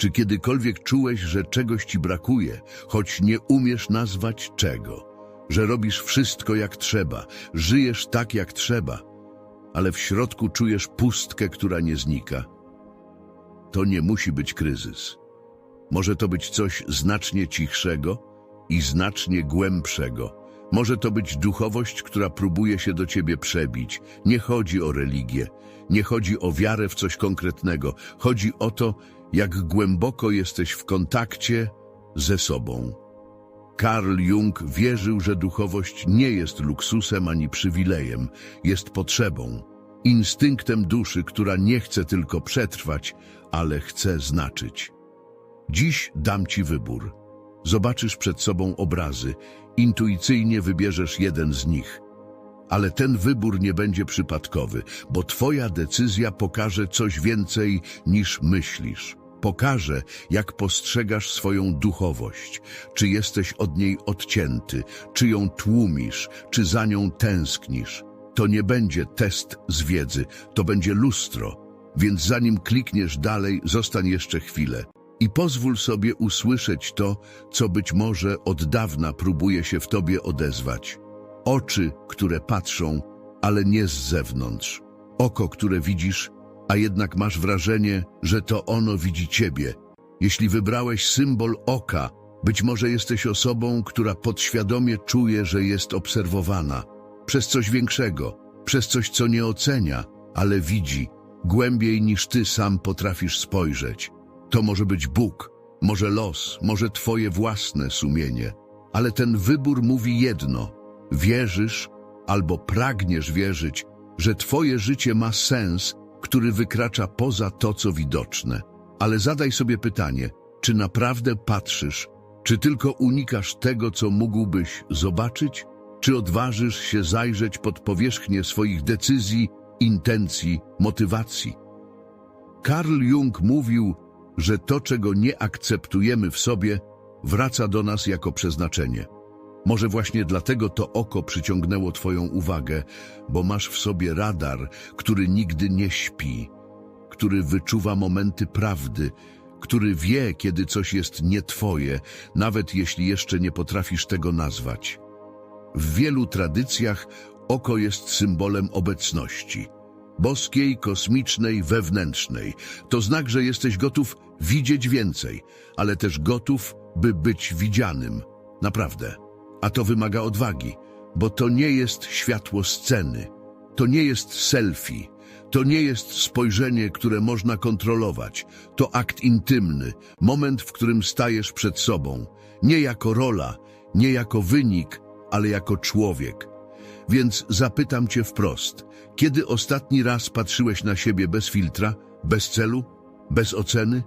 Czy kiedykolwiek czułeś, że czegoś ci brakuje, choć nie umiesz nazwać czego? Że robisz wszystko jak trzeba, żyjesz tak jak trzeba, ale w środku czujesz pustkę, która nie znika? To nie musi być kryzys. Może to być coś znacznie cichszego i znacznie głębszego. Może to być duchowość, która próbuje się do ciebie przebić. Nie chodzi o religię, nie chodzi o wiarę w coś konkretnego. Chodzi o to, jak głęboko jesteś w kontakcie ze sobą. Karl Jung wierzył, że duchowość nie jest luksusem ani przywilejem, jest potrzebą, instynktem duszy, która nie chce tylko przetrwać, ale chce znaczyć. Dziś dam ci wybór. Zobaczysz przed sobą obrazy, intuicyjnie wybierzesz jeden z nich. Ale ten wybór nie będzie przypadkowy, bo twoja decyzja pokaże coś więcej niż myślisz. Pokaże, jak postrzegasz swoją duchowość, czy jesteś od niej odcięty, czy ją tłumisz, czy za nią tęsknisz. To nie będzie test z wiedzy, to będzie lustro, więc zanim klikniesz dalej, zostań jeszcze chwilę i pozwól sobie usłyszeć to, co być może od dawna próbuje się w tobie odezwać. Oczy, które patrzą, ale nie z zewnątrz. Oko, które widzisz, a jednak masz wrażenie, że to ono widzi ciebie. Jeśli wybrałeś symbol oka, być może jesteś osobą, która podświadomie czuje, że jest obserwowana. Przez coś większego, przez coś, co nie ocenia, ale widzi, głębiej niż ty sam potrafisz spojrzeć. To może być Bóg, może los, może twoje własne sumienie. Ale ten wybór mówi jedno. Wierzysz albo pragniesz wierzyć, że twoje życie ma sens, który wykracza poza to, co widoczne. Ale zadaj sobie pytanie, czy naprawdę patrzysz, czy tylko unikasz tego, co mógłbyś zobaczyć? Czy odważysz się zajrzeć pod powierzchnię swoich decyzji, intencji, motywacji? Karl Jung mówił, że to, czego nie akceptujemy w sobie, wraca do nas jako przeznaczenie. Może właśnie dlatego to oko przyciągnęło Twoją uwagę, bo masz w sobie radar, który nigdy nie śpi, który wyczuwa momenty prawdy, który wie, kiedy coś jest nie Twoje, nawet jeśli jeszcze nie potrafisz tego nazwać. W wielu tradycjach oko jest symbolem obecności boskiej, kosmicznej, wewnętrznej. To znak, że jesteś gotów widzieć więcej, ale też gotów, by być widzianym. Naprawdę. A to wymaga odwagi, bo to nie jest światło sceny, to nie jest selfie, to nie jest spojrzenie, które można kontrolować. To akt intymny, moment, w którym stajesz przed sobą. Nie jako rola, nie jako wynik, ale jako człowiek. Więc zapytam cię wprost, kiedy ostatni raz patrzyłeś na siebie bez filtra, bez celu, bez oceny?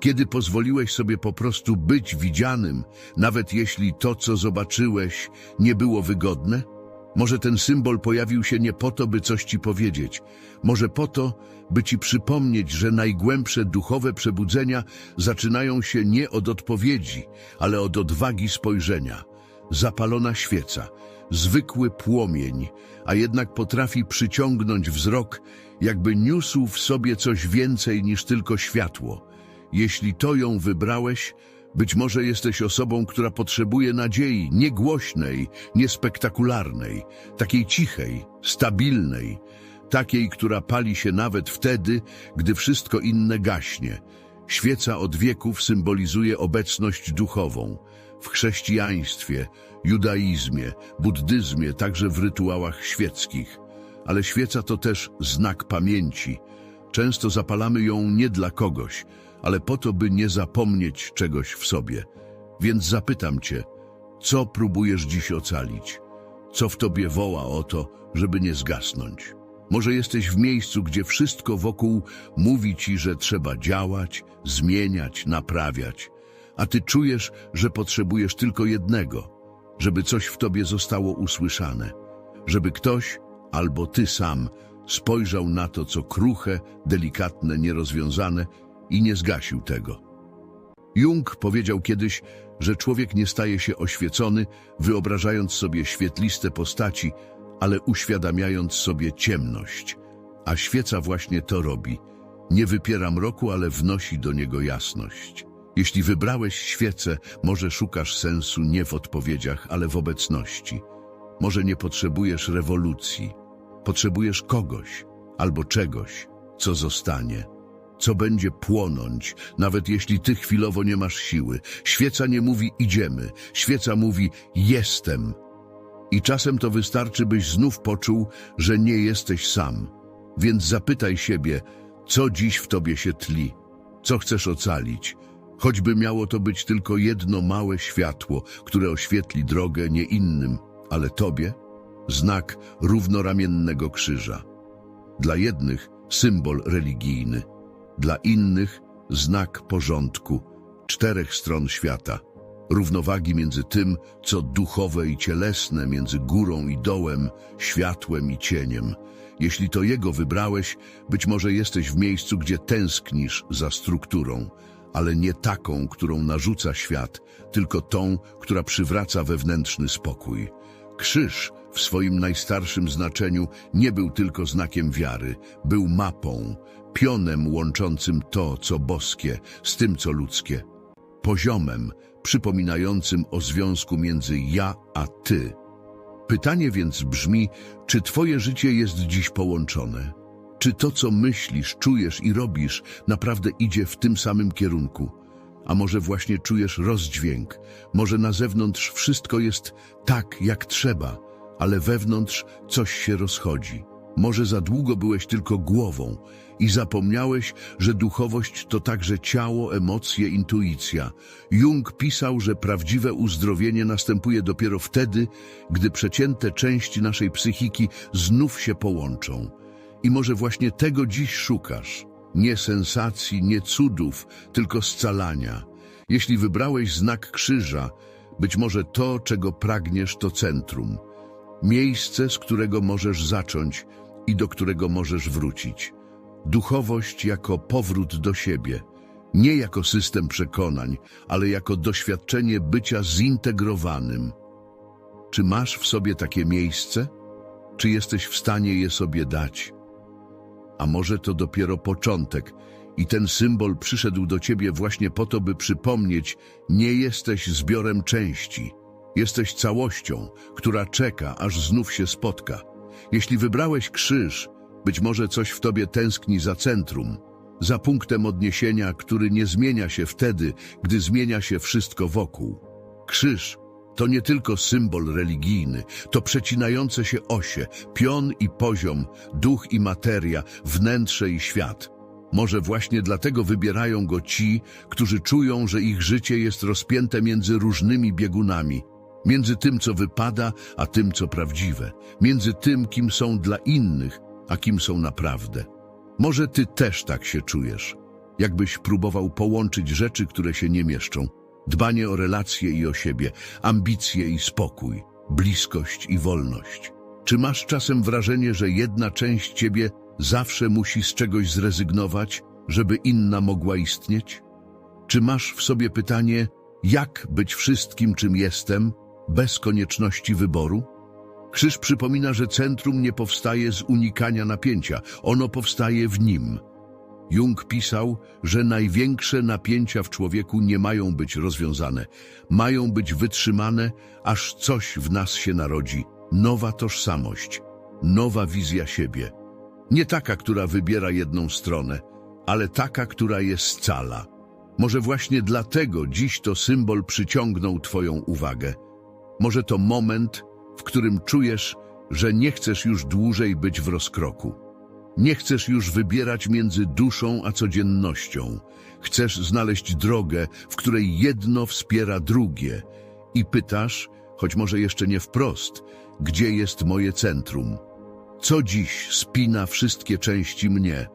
Kiedy pozwoliłeś sobie po prostu być widzianym, nawet jeśli to, co zobaczyłeś, nie było wygodne? Może ten symbol pojawił się nie po to, by coś ci powiedzieć, może po to, by ci przypomnieć, że najgłębsze duchowe przebudzenia zaczynają się nie od odpowiedzi, ale od odwagi spojrzenia. Zapalona świeca, zwykły płomień, a jednak potrafi przyciągnąć wzrok, jakby niósł w sobie coś więcej niż tylko światło. Jeśli to ją wybrałeś, być może jesteś osobą, która potrzebuje nadziei, niegłośnej, niespektakularnej, takiej cichej, stabilnej, takiej, która pali się nawet wtedy, gdy wszystko inne gaśnie. Świeca od wieków symbolizuje obecność duchową. W chrześcijaństwie, judaizmie, buddyzmie, także w rytuałach świeckich. Ale świeca to też znak pamięci. Często zapalamy ją nie dla kogoś, ale po to, by nie zapomnieć czegoś w sobie. Więc zapytam Cię, co próbujesz dziś ocalić? Co w Tobie woła o to, żeby nie zgasnąć? Może jesteś w miejscu, gdzie wszystko wokół mówi Ci, że trzeba działać, zmieniać, naprawiać, a Ty czujesz, że potrzebujesz tylko jednego, żeby coś w Tobie zostało usłyszane, żeby ktoś albo Ty sam spojrzał na to, co kruche, delikatne, nierozwiązane i nie zgasił tego. Jung powiedział kiedyś, że człowiek nie staje się oświecony, wyobrażając sobie świetliste postaci, ale uświadamiając sobie ciemność. A świeca właśnie to robi. Nie wypiera mroku, ale wnosi do niego jasność. Jeśli wybrałeś świecę, może szukasz sensu nie w odpowiedziach, ale w obecności. Może nie potrzebujesz rewolucji. Potrzebujesz kogoś albo czegoś, co zostanie. Co będzie płonąć, nawet jeśli ty chwilowo nie masz siły. Świeca nie mówi idziemy, świeca mówi jestem. I czasem to wystarczy, byś znów poczuł, że nie jesteś sam. Więc zapytaj siebie, co dziś w tobie się tli, co chcesz ocalić, choćby miało to być tylko jedno małe światło, które oświetli drogę nie innym, ale tobie, znak równoramiennego krzyża. Dla jednych symbol religijny, dla innych znak porządku, czterech stron świata, równowagi między tym, co duchowe i cielesne, między górą i dołem, światłem i cieniem. Jeśli to jego wybrałeś, być może jesteś w miejscu, gdzie tęsknisz za strukturą, ale nie taką, którą narzuca świat, tylko tą, która przywraca wewnętrzny spokój. Krzyż w swoim najstarszym znaczeniu nie był tylko znakiem wiary, był mapą, pionem łączącym to, co boskie, z tym, co ludzkie. Poziomem przypominającym o związku między ja a ty. Pytanie więc brzmi, czy twoje życie jest dziś połączone? Czy to, co myślisz, czujesz i robisz, naprawdę idzie w tym samym kierunku? A może właśnie czujesz rozdźwięk? Może na zewnątrz wszystko jest tak, jak trzeba, ale wewnątrz coś się rozchodzi. Może za długo byłeś tylko głową i zapomniałeś, że duchowość to także ciało, emocje, intuicja. Jung pisał, że prawdziwe uzdrowienie następuje dopiero wtedy, gdy przecięte części naszej psychiki znów się połączą. I może właśnie tego dziś szukasz. Nie sensacji, nie cudów, tylko scalania. Jeśli wybrałeś znak krzyża, być może to, czego pragniesz, to centrum. Miejsce, z którego możesz zacząć i do którego możesz wrócić. Duchowość jako powrót do siebie, nie jako system przekonań, ale jako doświadczenie bycia zintegrowanym. Czy masz w sobie takie miejsce? Czy jesteś w stanie je sobie dać? A może to dopiero początek i ten symbol przyszedł do ciebie właśnie po to, by przypomnieć, nie jesteś zbiorem części. Jesteś całością, która czeka, aż znów się spotka. Jeśli wybrałeś krzyż, być może coś w tobie tęskni za centrum, za punktem odniesienia, który nie zmienia się wtedy, gdy zmienia się wszystko wokół. Krzyż to nie tylko symbol religijny, to przecinające się osie, pion i poziom, duch i materia, wnętrze i świat. Może właśnie dlatego wybierają go ci, którzy czują, że ich życie jest rozpięte między różnymi biegunami, między tym, co wypada, a tym, co prawdziwe, między tym, kim są dla innych, a kim są naprawdę. Może ty też tak się czujesz, jakbyś próbował połączyć rzeczy, które się nie mieszczą. Dbanie o relacje i o siebie, ambicje i spokój, bliskość i wolność. Czy masz czasem wrażenie, że jedna część ciebie zawsze musi z czegoś zrezygnować, żeby inna mogła istnieć? Czy masz w sobie pytanie, jak być wszystkim, czym jestem, bez konieczności wyboru? Krzyż przypomina, że centrum nie powstaje z unikania napięcia, ono powstaje w nim. Jung pisał, że największe napięcia w człowieku nie mają być rozwiązane, mają być wytrzymane, aż coś w nas się narodzi, nowa tożsamość, nowa wizja siebie. Nie taka, która wybiera jedną stronę, ale taka, która jest scala. Może właśnie dlatego dziś to symbol przyciągnął Twoją uwagę. Może to moment, w którym czujesz, że nie chcesz już dłużej być w rozkroku. Nie chcesz już wybierać między duszą a codziennością. Chcesz znaleźć drogę, w której jedno wspiera drugie. I pytasz, choć może jeszcze nie wprost, gdzie jest moje centrum? Co dziś spina wszystkie części mnie?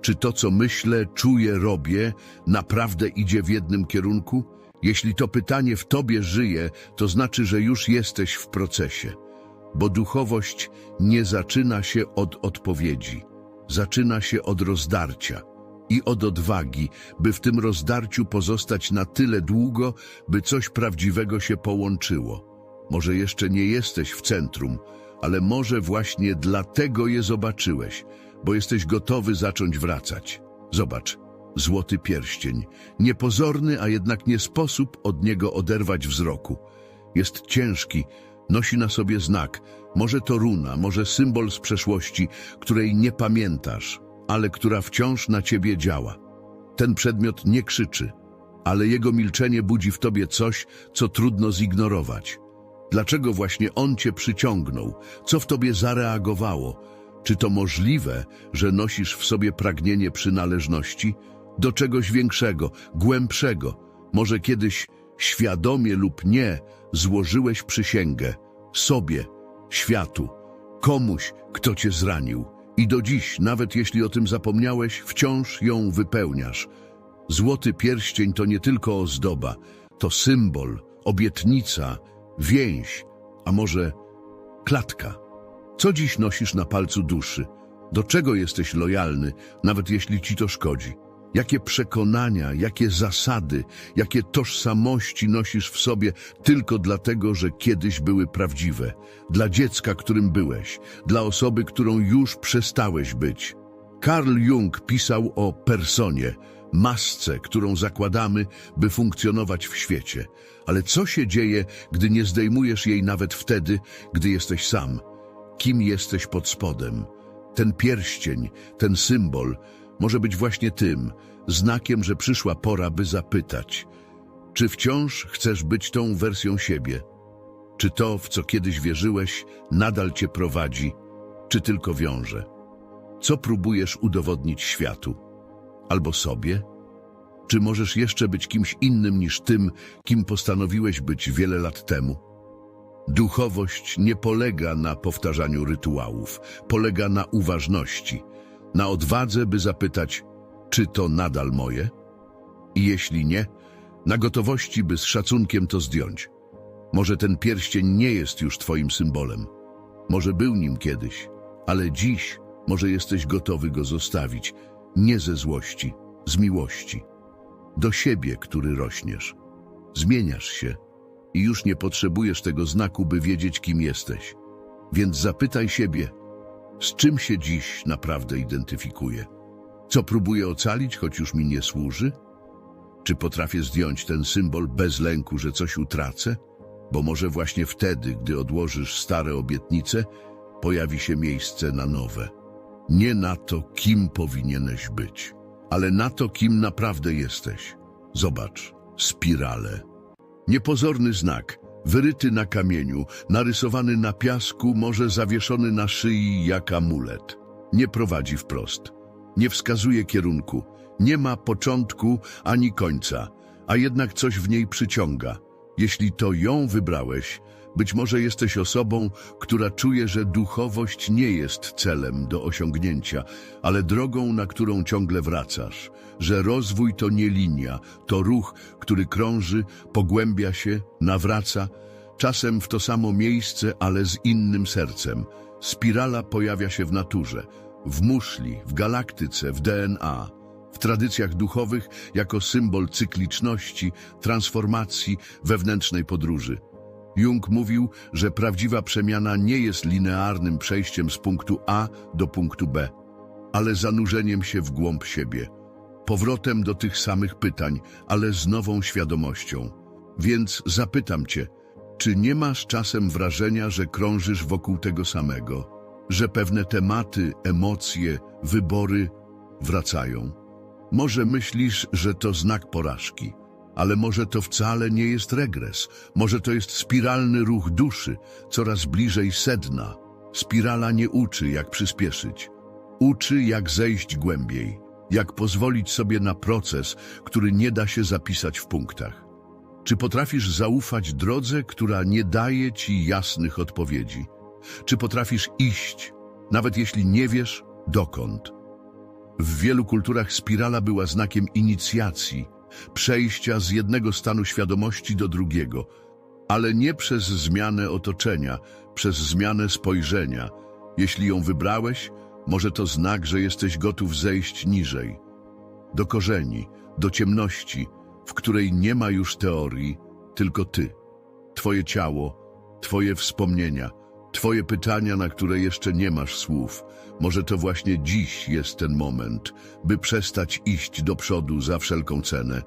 Czy to, co myślę, czuję, robię, naprawdę idzie w jednym kierunku? Jeśli to pytanie w tobie żyje, to znaczy, że już jesteś w procesie. Bo duchowość nie zaczyna się od odpowiedzi. Zaczyna się od rozdarcia i od odwagi, by w tym rozdarciu pozostać na tyle długo, by coś prawdziwego się połączyło. Może jeszcze nie jesteś w centrum, ale może właśnie dlatego je zobaczyłeś, bo jesteś gotowy zacząć wracać. Zobacz, złoty pierścień. Niepozorny, a jednak nie sposób od niego oderwać wzroku. Jest ciężki, nosi na sobie znak. Może to runa, może symbol z przeszłości, której nie pamiętasz, ale która wciąż na ciebie działa. Ten przedmiot nie krzyczy, ale jego milczenie budzi w tobie coś, co trudno zignorować. Dlaczego właśnie on cię przyciągnął? Co w tobie zareagowało? Czy to możliwe, że nosisz w sobie pragnienie przynależności do czegoś większego, głębszego? Może kiedyś świadomie lub nie złożyłeś przysięgę sobie, światu, komuś, kto cię zranił. I do dziś, nawet jeśli o tym zapomniałeś, wciąż ją wypełniasz. Złoty pierścień to nie tylko ozdoba, to symbol, obietnica, więź, a może klatka. Co dziś nosisz na palcu duszy? Do czego jesteś lojalny, nawet jeśli ci to szkodzi? Jakie przekonania, jakie zasady, jakie tożsamości nosisz w sobie tylko dlatego, że kiedyś były prawdziwe? Dla dziecka, którym byłeś, dla osoby, którą już przestałeś być. Carl Jung pisał o personie, masce, którą zakładamy, by funkcjonować w świecie. Ale co się dzieje, gdy nie zdejmujesz jej nawet wtedy, gdy jesteś sam? Kim jesteś pod spodem? Ten pierścień, ten symbol może być właśnie tym, znakiem, że przyszła pora, by zapytać, czy wciąż chcesz być tą wersją siebie? Czy to, w co kiedyś wierzyłeś, nadal cię prowadzi, czy tylko wiąże? Co próbujesz udowodnić światu? Albo sobie? Czy możesz jeszcze być kimś innym niż tym, kim postanowiłeś być wiele lat temu? Duchowość nie polega na powtarzaniu rytuałów, polega na uważności, na odwadze, by zapytać, czy to nadal moje? I jeśli nie, na gotowości, by z szacunkiem to zdjąć. Może ten pierścień nie jest już twoim symbolem. Może był nim kiedyś, ale dziś może jesteś gotowy go zostawić, nie ze złości, z miłości. Do siebie, który rośniesz. Zmieniasz się i już nie potrzebujesz tego znaku, by wiedzieć, kim jesteś. Więc zapytaj siebie, z czym się dziś naprawdę identyfikuję? Co próbuję ocalić, choć już mi nie służy? Czy potrafię zdjąć ten symbol bez lęku, że coś utracę? Bo może właśnie wtedy, gdy odłożysz stare obietnice, pojawi się miejsce na nowe. Nie na to, kim powinieneś być, ale na to, kim naprawdę jesteś. Zobacz, spirale. Niepozorny znak, wyryty na kamieniu, narysowany na piasku, może zawieszony na szyi jak amulet. Nie prowadzi wprost, nie wskazuje kierunku, nie ma początku ani końca, a jednak coś w niej przyciąga. Jeśli to ją wybrałeś, być może jesteś osobą, która czuje, że duchowość nie jest celem do osiągnięcia, ale drogą, na którą ciągle wracasz, że rozwój to nie linia, to ruch, który krąży, pogłębia się, nawraca, czasem w to samo miejsce, ale z innym sercem. Spirala pojawia się w naturze, w muszli, w galaktyce, w DNA, w tradycjach duchowych jako symbol cykliczności, transformacji, wewnętrznej podróży. Jung mówił, że prawdziwa przemiana nie jest linearnym przejściem z punktu A do punktu B, ale zanurzeniem się w głąb siebie, powrotem do tych samych pytań, ale z nową świadomością. Więc zapytam Cię, czy nie masz czasem wrażenia, że krążysz wokół tego samego, że pewne tematy, emocje, wybory wracają? Może myślisz, że to znak porażki, ale może to wcale nie jest regres. Może to jest spiralny ruch duszy, coraz bliżej sedna. Spirala nie uczy, jak przyspieszyć. Uczy, jak zejść głębiej, jak pozwolić sobie na proces, który nie da się zapisać w punktach. Czy potrafisz zaufać drodze, która nie daje ci jasnych odpowiedzi? Czy potrafisz iść, nawet jeśli nie wiesz, dokąd? W wielu kulturach spirala była znakiem inicjacji, przejścia z jednego stanu świadomości do drugiego, ale nie przez zmianę otoczenia, przez zmianę spojrzenia. Jeśli ją wybrałeś, może to znak, że jesteś gotów zejść niżej, do korzeni, do ciemności, w której nie ma już teorii, tylko ty, twoje ciało, twoje wspomnienia, Twoje pytania, na które jeszcze nie masz słów. Może to właśnie dziś jest ten moment, by przestać iść do przodu za wszelką cenę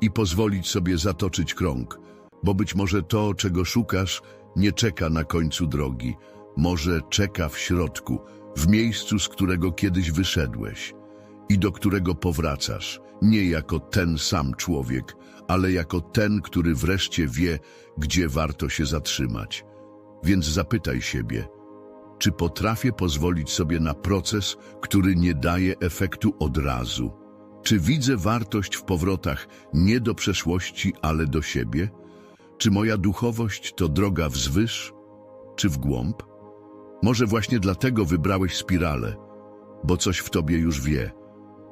i pozwolić sobie zatoczyć krąg, bo być może to, czego szukasz, nie czeka na końcu drogi, może czeka w środku, w miejscu, z którego kiedyś wyszedłeś i do którego powracasz, nie jako ten sam człowiek, ale jako ten, który wreszcie wie, gdzie warto się zatrzymać. Więc zapytaj siebie, czy potrafię pozwolić sobie na proces, który nie daje efektu od razu? Czy widzę wartość w powrotach nie do przeszłości, ale do siebie? Czy moja duchowość to droga wzwyż, czy w głąb? Może właśnie dlatego wybrałeś spiralę, bo coś w tobie już wie.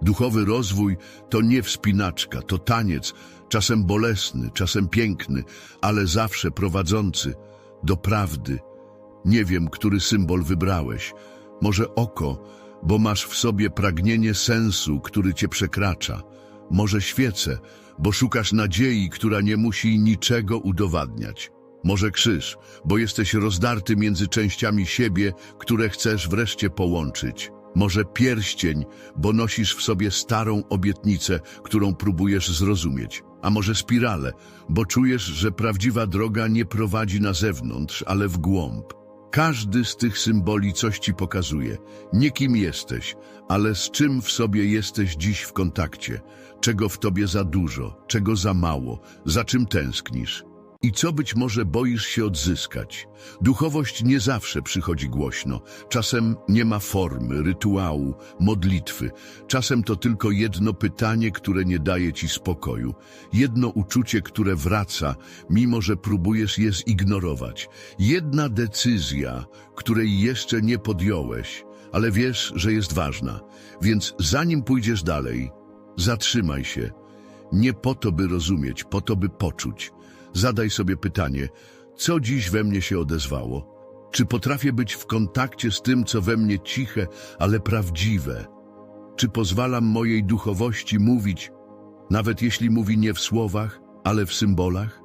Duchowy rozwój to nie wspinaczka, to taniec, czasem bolesny, czasem piękny, ale zawsze prowadzący do prawdy. Nie wiem, który symbol wybrałeś. Może oko, bo masz w sobie pragnienie sensu, który cię przekracza. Może świece, bo szukasz nadziei, która nie musi niczego udowadniać. Może krzyż, bo jesteś rozdarty między częściami siebie, które chcesz wreszcie połączyć. Może pierścień, bo nosisz w sobie starą obietnicę, którą próbujesz zrozumieć. A może spirale, bo czujesz, że prawdziwa droga nie prowadzi na zewnątrz, ale w głąb. Każdy z tych symboli coś ci pokazuje. Nie kim jesteś, ale z czym w sobie jesteś dziś w kontakcie. Czego w tobie za dużo, czego za mało, za czym tęsknisz. I co być może boisz się odzyskać? Duchowość nie zawsze przychodzi głośno. Czasem nie ma formy, rytuału, modlitwy. Czasem to tylko jedno pytanie, które nie daje ci spokoju. Jedno uczucie, które wraca, mimo że próbujesz je zignorować. Jedna decyzja, której jeszcze nie podjąłeś, ale wiesz, że jest ważna. Więc zanim pójdziesz dalej, zatrzymaj się. Nie po to, by rozumieć, po to, by poczuć. Zadaj sobie pytanie, co dziś we mnie się odezwało? Czy potrafię być w kontakcie z tym, co we mnie ciche, ale prawdziwe? Czy pozwalam mojej duchowości mówić, nawet jeśli mówi nie w słowach, ale w symbolach?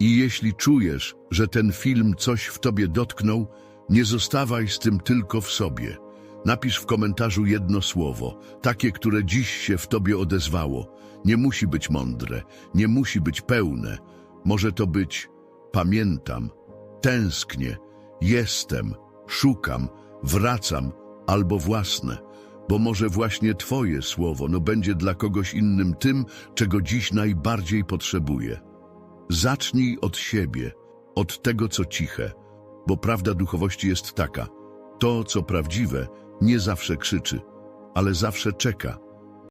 I jeśli czujesz, że ten film coś w tobie dotknął, nie zostawaj z tym tylko w sobie. Napisz w komentarzu jedno słowo, takie, które dziś się w tobie odezwało. Nie musi być mądre, nie musi być pełne, może to być pamiętam, tęsknię, jestem, szukam, wracam albo własne, bo może właśnie Twoje słowo no będzie dla kogoś innym tym, czego dziś najbardziej potrzebuje. Zacznij od siebie, od tego, co ciche, bo prawda duchowości jest taka. To, co prawdziwe, nie zawsze krzyczy, ale zawsze czeka,